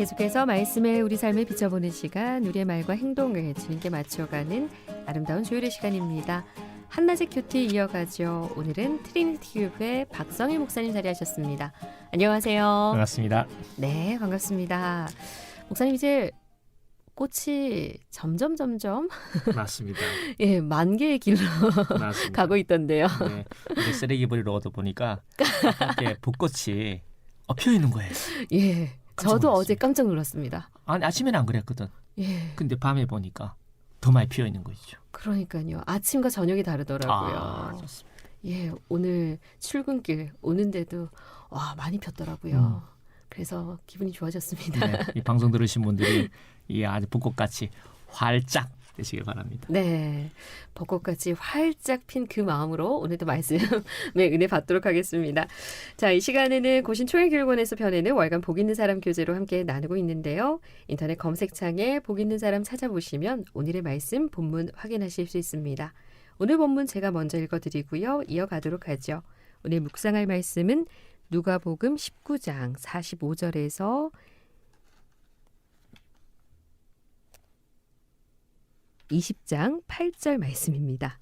계속해서 말씀에 우리 삶을 비춰보는 시간, 우리의 말과 행동을 주님께 맞춰가는 아름다운 조율의 시간입니다. 한낮의 큐티 이어가죠. 오늘은 트리니티 교회 박성일 목사님 자리하셨습니다. 안녕하세요. 반갑습니다. 네, 반갑습니다. 목사님 이제 꽃이 점점 점점 맞습니다. 예, 만 개의 길로 맞습니다. 가고 있던데요. 네, 이제 쓰레기 버리러 오다 보니까 이렇게 벚꽃이 어, 피어 있는 거예요. 예. 저도 놀랐어요. 어제 깜짝 놀랐습니다. 아니 아침에는 안 그랬거든. 예. 근데 밤에 보니까 더 많이 피어 있는 거죠. 그러니까요. 아침과 저녁이 다르더라고요. 아, 좋습니다. 예, 오늘 출근길 오는데도 와 많이 폈더라고요. 음. 그래서 기분이 좋아졌습니다. 네, 이 방송 들으신 분들이 이 아주 벚꽃같이 활짝 되시길 바랍니다. 네, 벚꽃같이 활짝 핀 그 마음으로 오늘도 말씀의 은혜 받도록 하겠습니다. 자, 이 시간에는 고신 초행교육원에서 펴내는 월간 복 있는 사람 교재로 함께 나누고 있는데요. 인터넷 검색창에 복 있는 사람 찾아보시면 오늘의 말씀 본문 확인하실 수 있습니다. 오늘 본문 제가 먼저 읽어드리고요. 이어가도록 하죠. 오늘 묵상할 말씀은 누가복음 19장 45절에서 20장 8절 말씀입니다.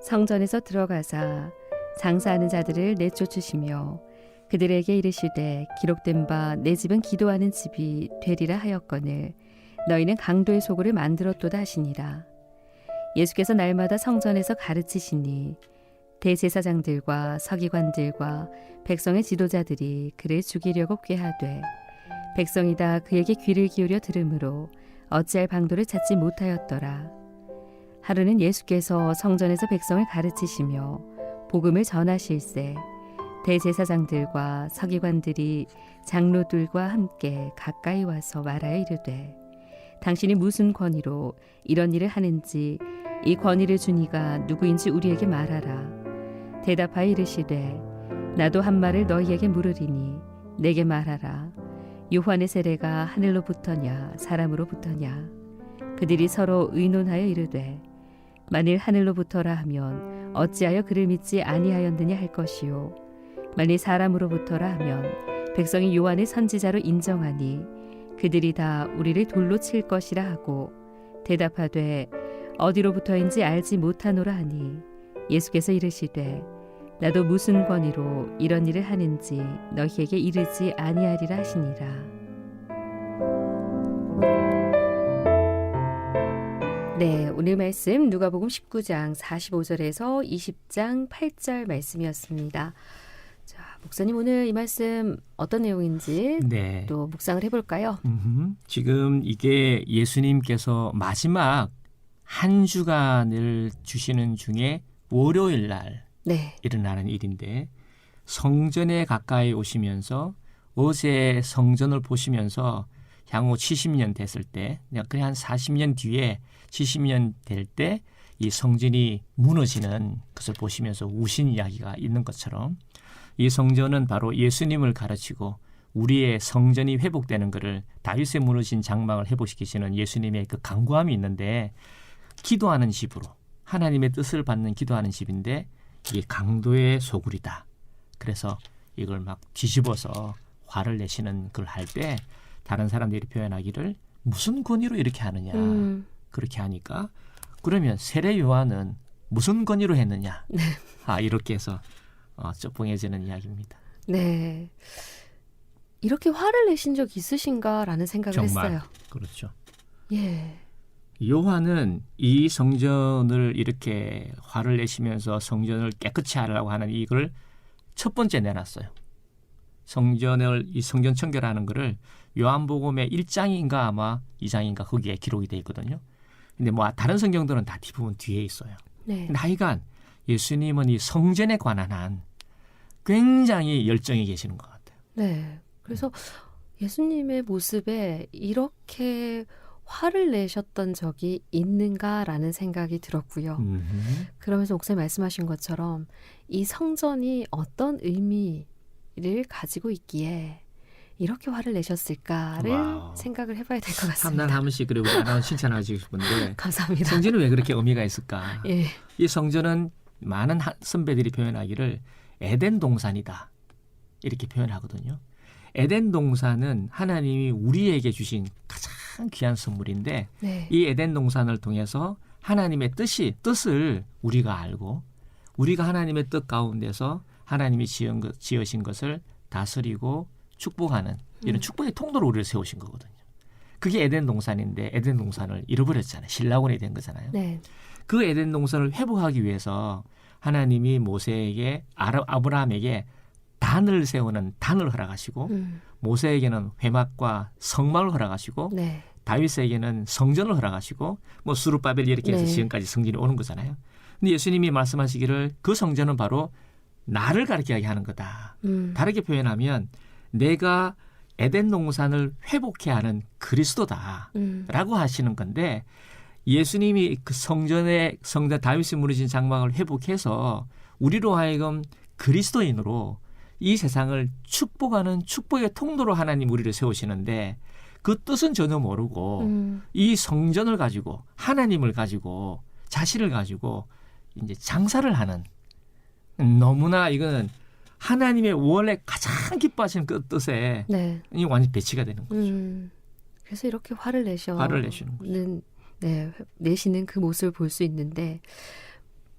성전에서 들어가사 장사하는 자들을 내쫓으시며 그들에게 이르시되 기록된 바 내 집은 기도하는 집이 되리라 하였거늘 너희는 강도의 소굴을 만들었도다 하시니라 예수께서 날마다 성전에서 가르치시니 대제사장들과 서기관들과 백성의 지도자들이 그를 죽이려고 꾀하되 백성이 다 그에게 귀를 기울여 들으므로 어찌할 방도를 찾지 못하였더라. 하루는 예수께서 성전에서 백성을 가르치시며 복음을 전하실세 대제사장들과 서기관들이 장로들과 함께 가까이 와서 말하여 이르되 당신이 무슨 권위로 이런 일을 하는지 이 권위를 주니가 누구인지 우리에게 말하라. 대답하여 이르시되 나도 한 말을 너희에게 물으리니 내게 말하라. 요한의 세례가 하늘로부터냐 사람으로부터냐. 그들이 서로 의논하여 이르되 만일 하늘로부터라 하면 어찌하여 그를 믿지 아니하였느냐 할 것이요. 만일 사람으로부터라 하면 백성이 요한의 선지자로 인정하니 그들이 다 우리를 돌로 칠 것이라 하고 대답하되 어디로부터인지 알지 못하노라 하니 예수께서 이르시되 나도 무슨 권위로 이런 일을 하는지 너희에게 이르지 아니하리라 하시니라. 네, 오늘 말씀 누가복음 19장 45절에서 20장 8절 말씀이었습니다. 자, 목사님 오늘 이 말씀 어떤 내용인지 네. 또 묵상을 해볼까요? 음흠. 지금 이게 예수님께서 마지막 한 주간을 주시는 중에 월요일 날 네, 일어나는 일인데 성전에 가까이 오시면서 어제 성전을 보시면서 향후 70년 됐을 때 그냥 한 40년 뒤에 70년 될 때 이 성전이 무너지는 것을 보시면서 우신 이야기가 있는 것처럼 이 성전은 바로 예수님을 가르치고 우리의 성전이 회복되는 것을 다윗의 무너진 장막을 회복시키시는 예수님의 그 강구함이 있는데 기도하는 집으로 하나님의 뜻을 받는 기도하는 집인데 이게 강도의 소굴이다. 그래서 이걸 막 뒤집어서 화를 내시는 걸 할 때 다른 사람들이 표현하기를 무슨 권위로 이렇게 하느냐 음, 그렇게 하니까 그러면 세례 요한은 무슨 권위로 했느냐 네. 아 이렇게 해서 어, 쩌뽕해지는 이야기입니다. 네. 이렇게 화를 내신 적 있으신가라는 생각을 정말. 했어요. 그렇죠. 예. 요한은 이 성전을 이렇게 화를 내시면서 성전을 깨끗이 하려고 하는 이걸 첫 번째 내놨어요. 성전을 이 성전 청결하는 거를 요한복음의 1장인가 아마 2장인가 거기에 기록이 돼 있거든요. 근데 뭐 다른 성경들은 다 대부분 뒤에 있어요. 네. 하여간 예수님은 이 성전에 관한 한 굉장히 열정이 계시는 것 같아요. 네. 그래서 예수님의 모습에 이렇게 화를 내셨던 적이 있는가라는 생각이 들었고요. 음흠. 그러면서 목사님 말씀하신 것처럼 이 성전이 어떤 의미를 가지고 있기에 이렇게 화를 내셨을까를 와우. 생각을 해봐야 될 것 같습니다. 한 번씩 그리고 나는 칭찬하고 싶은데 감사합니다. 성전은 왜 그렇게 의미가 있을까? 예, 이 성전은 많은 하- 선배들이 표현하기를 에덴 동산이다 이렇게 표현하거든요. 에덴 동산은 하나님이 우리에게 주신 가장 귀한 선물인데 네. 이 에덴 동산을 통해서 하나님의 뜻이 뜻을 우리가 알고 우리가 하나님의 뜻 가운데서 하나님이 지은 것, 지으신 것을 다스리고 축복하는 이런 음. 축복의 통로로 우리를 세우신 거거든요. 그게 에덴 동산인데 에덴 동산을 잃어버렸잖아요. 신라곤이 된 거잖아요. 네. 그 에덴 동산을 회복하기 위해서 하나님이 모세에게 아브라함에게 단을 세우는 단을 허락하시고 음. 모세에게는 회막과 성막을 허락하시고 네. 다윗에게는 성전을 허락하시고 뭐 수르바벨 이렇게 해서 네. 지금까지 성전이 오는 거잖아요. 근데 예수님이 말씀하시기를 그 성전은 바로 나를 가리키게 하는 거다. 음. 다르게 표현하면 내가 에덴 동산을 회복해 하는 그리스도다. 음. 라고 하시는 건데 예수님이 그 성전의 성전 다윗이 무너진 장막을 회복해서 우리로 하여금 그리스도인으로 이 세상을 축복하는 축복의 통로로 하나님 우리를 세우시는데 그 뜻은 전혀 모르고 음. 이 성전을 가지고 하나님을 가지고 자신을 가지고 이제 장사를 하는 너무나 이거는 하나님의 원래 가장 기뻐하시는 그 뜻에 네. 이 완전 배치가 되는 거죠. 음. 그래서 이렇게 화를 내셔. 화를 내시는 거죠. 는 네, 내시는 그 모습을 볼 수 있는데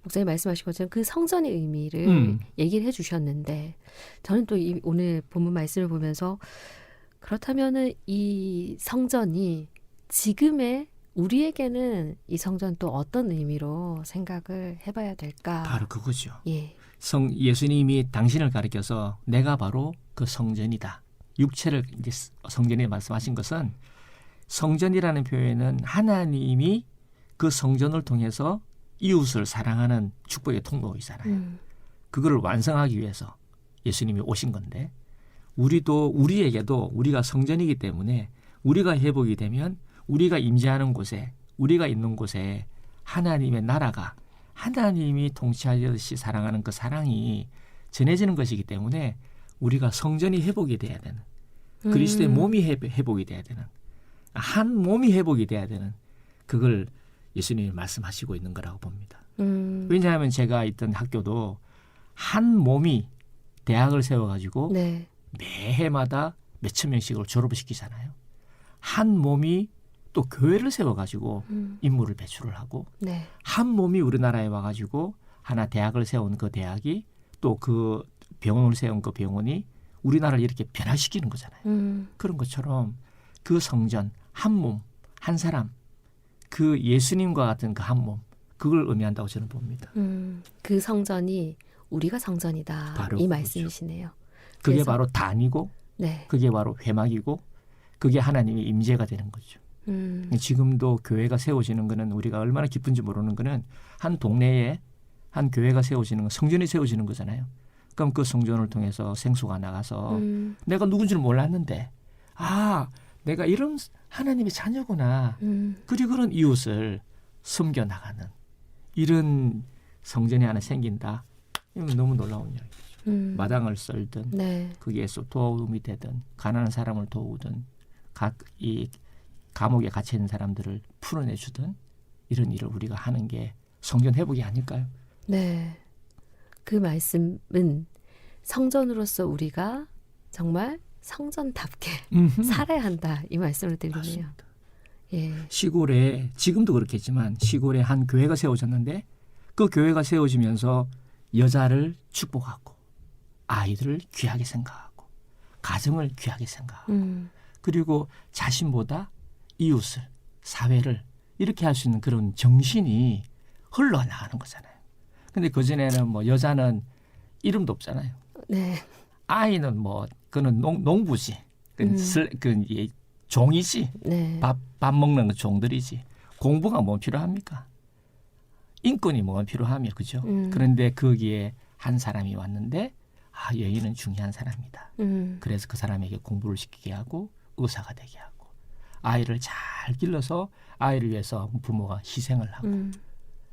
목사님 말씀하신 것처럼 그 성전의 의미를 음. 얘기를 해주셨는데 저는 또 이 오늘 본문 말씀을 보면서 그렇다면은 이 성전이 지금의 우리에게는 이 성전 또 어떤 의미로 생각을 해봐야 될까? 바로 그거죠. 예, 성 예수님이 당신을 가리켜서 내가 바로 그 성전이다. 육체를 이제 성전에 말씀하신 것은 성전이라는 표현은 하나님이 그 성전을 통해서 이웃을 사랑하는 축복의 통로이잖아요. 음, 그거를 완성하기 위해서 예수님이 오신 건데 우리도 우리에게도 우리가 성전이기 때문에 우리가 회복이 되면 우리가 임재하는 곳에 우리가 있는 곳에 하나님의 나라가 하나님이 통치하듯이 사랑하는 그 사랑이 전해지는 것이기 때문에 우리가 성전이 회복이 돼야 되는 그리스도의 음, 몸이 회- 회복이 돼야 되는 한 몸이 회복이 돼야 되는 그걸 예수님이 말씀하시고 있는 거라고 봅니다. 음, 왜냐하면 제가 있던 학교도 한 몸이 대학을 세워가지고 네, 매해마다 몇천 명씩을 졸업을 시키잖아요. 한 몸이 또 교회를 세워가지고 음, 인물을 배출을 하고 네, 한 몸이 우리나라에 와가지고 하나 대학을 세운 그 대학이 또 그 병원을 세운 그 병원이 우리나라를 이렇게 변화시키는 거잖아요. 음, 그런 것처럼 그 성전 한 몸, 한 사람, 그 예수님과 같은 그 한 몸, 그걸 의미한다고 저는 봅니다. 음, 그 성전이 우리가 성전이다 이. 말씀이시네요. 그게 그래서- 바로 단이고 네, 그게 바로 회막이고 그게 하나님의 임재가 되는 거죠. 음, 지금도 교회가 세워지는 거는 우리가 얼마나 기쁜지 모르는 거는 한 동네에 한 교회가 세워지는 건 성전이 세워지는 거잖아요. 그럼 그 성전을 통해서 생수가 나가서 음, 내가 누군지를 몰랐는데 아 내가 이런 하나님의 자녀구나. 음, 그리고 그런 이웃을 섬겨 나가는 이런 성전이 하나 생긴다. 이건 너무 놀라운 이야기. 음, 마당을 썰든 네, 거기에서 도움이 되든 가난한 사람을 도우든 각 이 감옥에 갇혀 있는 사람들을 풀어내 주든 이런 일을 우리가 하는 게 성전 회복이 아닐까요? 네. 그 말씀은 성전으로서 우리가 정말 성전답게 살아야 한다 이 말씀을 드리네요. 예, 시골에 지금도 그렇겠지만 시골에 한 교회가 세워졌는데 그 교회가 세워지면서 여자를 축복하고 아이들을 귀하게 생각하고 가정을 귀하게 생각하고 음, 그리고 자신보다 이웃을 사회를 이렇게 할 수 있는 그런 정신이 흘러나가는 거잖아요. 근데 그 전에는 뭐 여자는 이름도 없잖아요. 네, 아이는 뭐 그는 농, 농부지, 그, 음. 슬, 그 예, 종이지, 네, 밥, 밥 먹는 그 종들이지. 공부가 뭐 필요합니까? 인권이 뭐가 필요하며 그죠? 음. 그런데 거기에 한 사람이 왔는데 아 여인은 중요한 사람이다. 음, 그래서 그 사람에게 공부를 시키게 하고 의사가 되게 하고 아이를 잘 길러서 아이를 위해서 부모가 희생을 하고 음,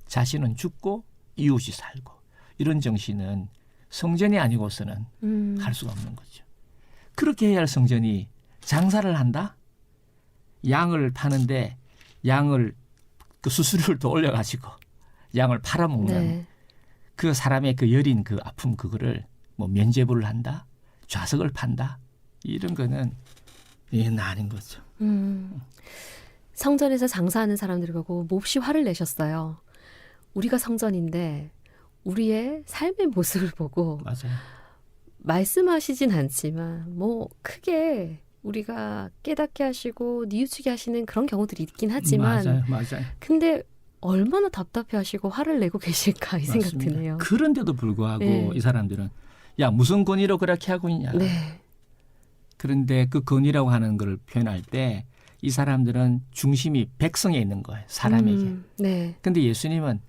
자신은 죽고 이웃이 살고 이런 정신은 성전이 아니고서는 음, 갈 수가 없는 거죠. 그렇게 해야 할 성전이 장사를 한다? 양을 파는데 양을 그 수수료를 더 올려가지고 양을 팔아먹는 네, 그 사람의 그 여린 그 아픔 그거를 뭐 면죄부를 한다, 좌석을 판다 이런 거는 이건 아닌 거죠. 음. 성전에서 장사하는 사람들이 보고 몹시 화를 내셨어요. 우리가 성전인데 우리의 삶의 모습을 보고 맞아요. 말씀하시진 않지만 뭐 크게 우리가 깨닫게 하시고 뉘우치게 하시는 그런 경우들이 있긴 하지만 맞아요, 맞아요. 근데 얼마나 답답해 하시고 화를 내고 계실까 이 생각 맞습니다. 드네요. 그런데도 불구하고 네. 이 사람들은 야 무슨 권위로 그렇게 하고 있냐. 네. 그런데 그 권위라고 하는 걸 표현할 때 이 사람들은 중심이 백성에 있는 거예요. 사람에게. 음, 네. 근데 예수님은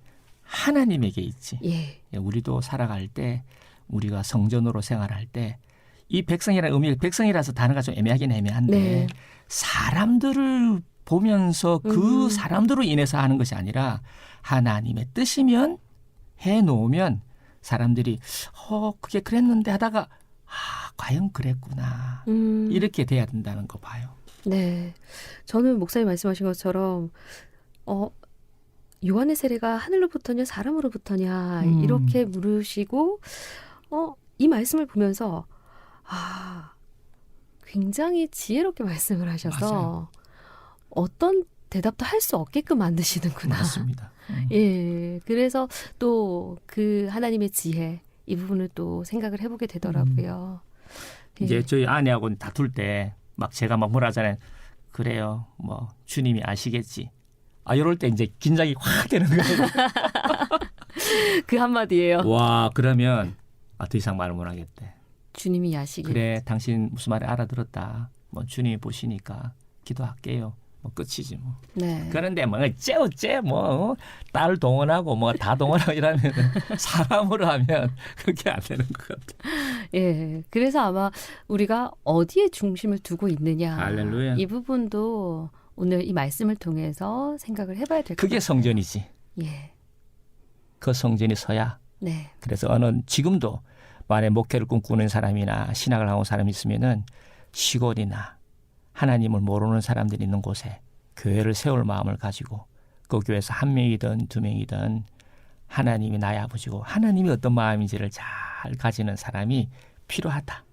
하나님에게 있지. 예. 우리도 살아갈 때 우리가 성전으로 생활할 때 이 백성이라는 의미 백성이라서 단어가 좀 애매하긴 애매한데 네. 사람들을 보면서 그 음. 사람들로 인해서 하는 것이 아니라 하나님의 뜻이면 해 놓으면 사람들이 어 그게 그랬는데 하다가 아 과연 그랬구나 음. 이렇게 돼야 된다는 거 봐요. 네. 저는 목사님 말씀하신 것처럼 어 요한의 세례가 하늘로부터냐 사람으로부터냐 음. 이렇게 물으시고 어 이 말씀을 보면서 아 굉장히 지혜롭게 말씀을 하셔서 맞아요. 어떤 대답도 할 수 없게끔 만드시는구나. 맞습니다. 음. 예. 그래서 또 그 하나님의 지혜 이 부분을 또 생각을 해보게 되더라고요. 예. 음. 이제 저희 아내하고 다툴 때 막 제가 막 뭐라 하잖아요. 그래요. 뭐 주님이 아시겠지. 아 이럴 때 이제 긴장이 확 되는 거예요. 그 한마디예요. 와 그러면 아, 더 이상 말을 못 하겠대. 주님이 아시길. 그래 당신 무슨 말을 알아들었다. 뭐 주님이 보시니까 기도할게요. 뭐 끝이지 뭐. 네. 그런데 뭐 어째 어째 뭐딸 동원하고 뭐 다 동원하고 이러면 사람으로 하면 그게 안 되는 것 같아. 예. 그래서 아마 우리가 어디에 중심을 두고 있느냐. 할렐루야. 이 부분도 오늘 이 말씀을 통해서 생각을 해봐야 될것 그게 같아요. 성전이지. 예. 그 성전이 서야 네. 그래서 어느 지금도 만에 목회를 꿈꾸는 사람이나 신학을 하고 사람이 있으면은 시골이나 하나님을 모르는 사람들이 있는 곳에 교회를 세울 마음을 가지고 그 교회에서 한 명이든 두 명이든 하나님이 나의 아버지고 하나님이 어떤 마음인지를 잘 가지는 사람이 필요하다.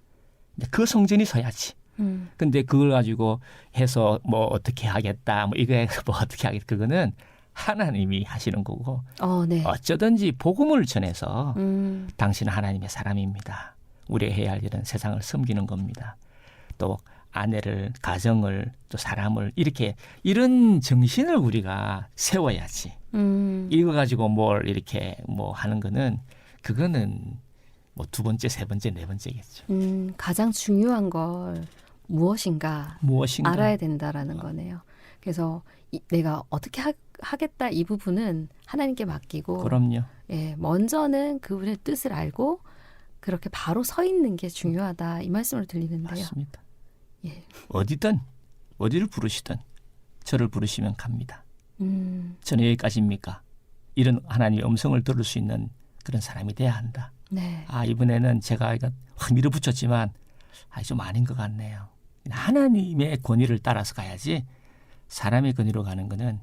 그 성전이 서야지. 음. 근데 그걸 가지고 해서 뭐 어떻게 하겠다, 뭐 이거에 뭐 어떻게 하겠다, 그거는 하나님이 하시는 거고 어, 네. 어쩌든지 복음을 전해서 음. 당신은 하나님의 사람입니다. 우리가 해야 할 일은 세상을 섬기는 겁니다. 또 아내를, 가정을, 또 사람을 이렇게 이런 정신을 우리가 세워야지. 음. 이거 가지고 뭘 이렇게 뭐 하는 거는 그거는 뭐 두 번째, 세 번째, 네 번째겠죠. 음, 가장 중요한 걸 무엇인가 무엇인가 알아야 된다라는 거네요. 그래서 이, 내가 어떻게 하, 하겠다 이 부분은 하나님께 맡기고 그럼요. 예, 먼저는 그분의 뜻을 알고 그렇게 바로 서 있는 게 중요하다 이 말씀을 들리는데요. 맞습니다. 예. 어디든 어디를 부르시든 저를 부르시면 갑니다. 음, 저는 여기까지입니까? 이런 하나님의 음성을 들을 수 있는 그런 사람이 돼야 한다. 네. 아 이번에는 제가 확 밀어붙였지만 아, 좀 아닌 것 같네요. 하나님의 권위를 따라서 가야지 사람의 권위로 가는 거는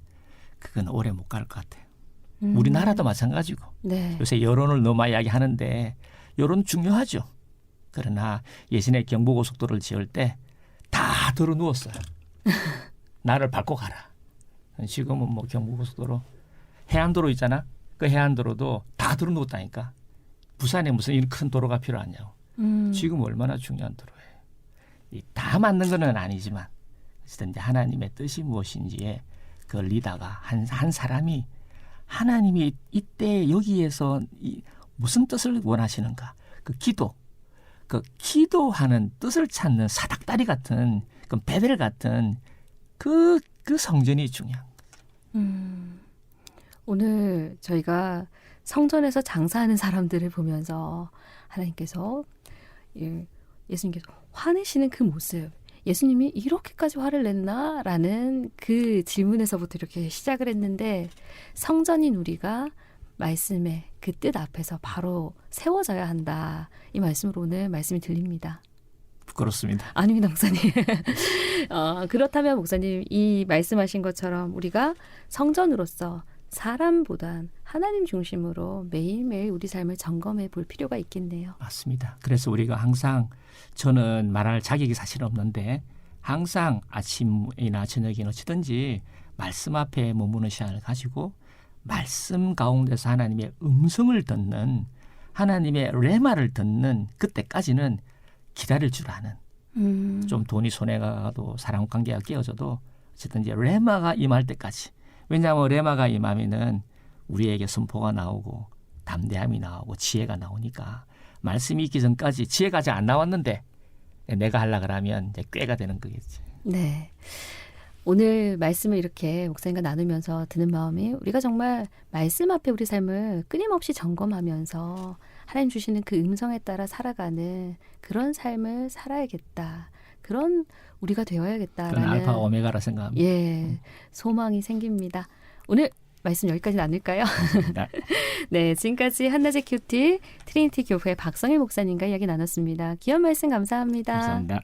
그건 오래 못 갈 것 같아요. 음, 우리나라도 마찬가지고 네. 요새 여론을 너무 많이 이야기하는데 여론 중요하죠. 그러나 예전에 경부고속도로를 지을 때 다 들어 누웠어요. 나를 밟고 가라. 지금은 뭐 경부고속도로 해안도로 있잖아. 그 해안도로도 다 들어 누웠다니까. 부산에 무슨 이런 큰 도로가 필요하냐고. 음, 지금 얼마나 중요한. 이 다 맞는 건 아니지만 어쨌든 이제 하나님의 뜻이 무엇인지에 그 리더가 한, 한 사람이 하나님이 이때 여기에서 이 무슨 뜻을 원하시는가? 그 기도. 그 기도하는 뜻을 찾는 사닥다리 같은 그 베델 같은 그, 그 성전이 중요한. 음, 오늘 저희가 성전에서 장사하는 사람들을 보면서 하나님께서 예, 예수님께서 화내시는 그 모습 예수님이 이렇게까지 화를 냈나 라는 그 질문에서부터 이렇게 시작을 했는데 성전인 우리가 말씀의 그 뜻 앞에서 바로 세워져야 한다. 이 말씀으로 오늘 말씀이 들립니다. 부끄럽습니다. 아닙니다, 목사님. 어, 그렇다면 목사님 이 말씀하신 것처럼 우리가 성전으로서 사람보단 하나님 중심으로 매일매일 우리 삶을 점검해 볼 필요가 있겠네요. 맞습니다. 그래서 우리가 항상 저는 말할 자격이 사실 없는데 항상 아침이나 저녁이나 어찌든지 말씀 앞에 머무는 시간을 가지고 말씀 가운데서 하나님의 음성을 듣는 하나님의 레마를 듣는 그때까지는 기다릴 줄 아는 음, 좀 돈이 손해 가도 사람 관계가 깨어져도 어쨌든 이제 레마가 임할 때까지 왜냐하면 레마가 임하면은 우리에게 선포가 나오고 담대함이 나오고 지혜가 나오니까 말씀이 있기 전까지 지혜가 아직 안 나왔는데 내가 하려 그러면 이제 꾀가 되는 거겠지. 네. 오늘 말씀을 이렇게 목사님과 나누면서 드는 마음이 우리가 정말 말씀 앞에 우리 삶을 끊임없이 점검하면서 하나님 주시는 그 음성에 따라 살아가는 그런 삶을 살아야겠다. 그런 우리가 되어야겠다라는 알파 오메가라 생각합니다. 예 소망이 생깁니다. 오늘 말씀 여기까지 나눌까요? 네, 지금까지 한낮의 큐티 트리니티 교회 박성일 목사님과 이야기 나눴습니다. 귀한 말씀 감사합니다. 감사합니다.